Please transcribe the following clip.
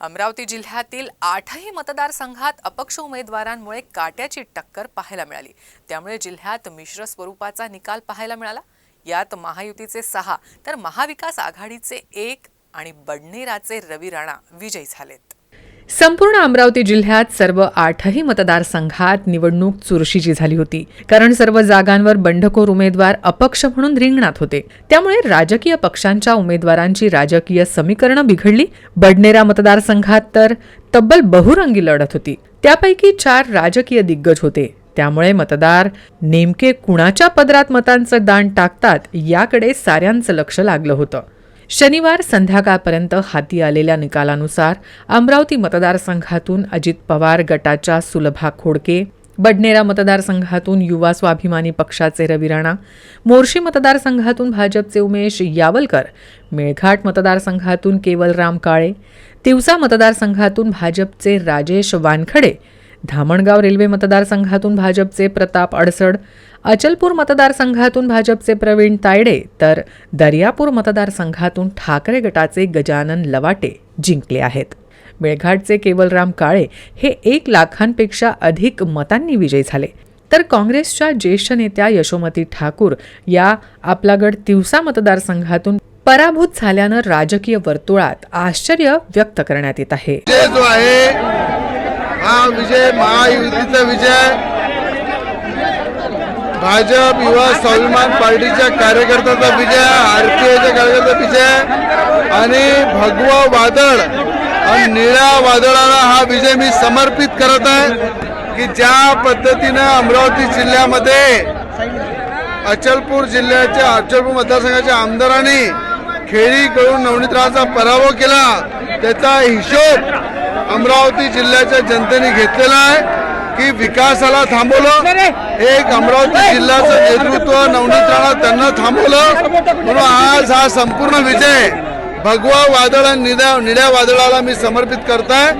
अमरावती जिल्ह्यातील आठही मतदारसंघात अपक्ष उमेदवारांमुळे काट्याची टक्कर पाहायला मिळाली. त्यामुळे जिल्ह्यात मिश्र स्वरूपाचा निकाल पाहायला मिळाला. यात महायुतीचे सहा तर महाविकास आघाडीचे एक आणि बडनेराचे रवी राणा विजयी झालेत. संपूर्ण अमरावती जिल्ह्यात सर्व आठही मतदारसंघात निवडणूक चुरशीची झाली होती. कारण सर्व जागांवर बंडखोर उमेदवार अपक्ष म्हणून रिंगणात होते. त्यामुळे राजकीय पक्षांच्या उमेदवारांची राजकीय समीकरणं बिघडली. बडनेरा मतदारसंघात तर तब्बल बहुरंगी लढत होती. त्यापैकी चार राजकीय दिग्गज होते. त्यामुळे मतदार नेमके कुणाच्या पदरात मतांचं दान टाकतात याकडे साऱ्यांचं लक्ष लागलं होतं. शनिवार संध्याकाळपर्यंत हाती आलेल्या निकालानुसार अमरावती मतदारसंघातून अजित पवार गटाच्या सुलभा खोडके बडनेरा मतदारसंघातून युवा स्वाभिमानी पक्षाचे रवी राणा मोर्शी मतदारसंघातून भाजपचे उमेश यावलकर मेळघाट मतदारसंघातून केवलराम काळे तिवसा मतदारसंघातून भाजपचे राजेश वानखडे धामणगाव रेल्वे मतदारसंघातून भाजपचे प्रताप अडसड अचलपूर मतदारसंघातून भाजपचे प्रवीण तायडे तर दर्यापूर मतदारसंघातून ठाकरे गटाचे गजानन लवाटे जिंकले आहेत. मेळघाटचे केवलराम काळे हे एक लाखांपेक्षा अधिक मतांनी विजयी झाले. तर काँग्रेसच्या ज्येष्ठ नेत्या यशोमती ठाकूर या आपला गड तिवसा मतदारसंघातून पराभूत झाल्यानं राजकीय वर्तुळात आश्चर्य व्यक्त करण्यात येत आहे. जो आहे हा विजय महायुतीचा विजय. भाजप युवा स्वाभिमान पार्टीच्या कार्यकर्त्याचा विजय आरपीआयच्या कार्यकर्त्याचा विजय आणि भगवा वादळ आणि निळ्या वादळाला हा विजय मी समर्पित करत आहे की ज्या पद्धतीनं अमरावती जिल्ह्यामध्ये अचलपूर जिल्ह्याच्या अचलपूर मतदारसंघाच्या आमदारांनी खेळी करून नवनीतराचा पराभव केला त्याचा हिशोब अमरावती जिल्ह्याच्या जनतेने घेतलेला आहे. की विकासाला थांबवलं. एक अमरावती जिल्ह्याचं नेतृत्व नवनीत राणा त्यांना थांबवलं. म्हणून आज हा संपूर्ण विजय भगवा वादळ आणि निळ्या निळ्या वादळाला मी समर्पित करताय.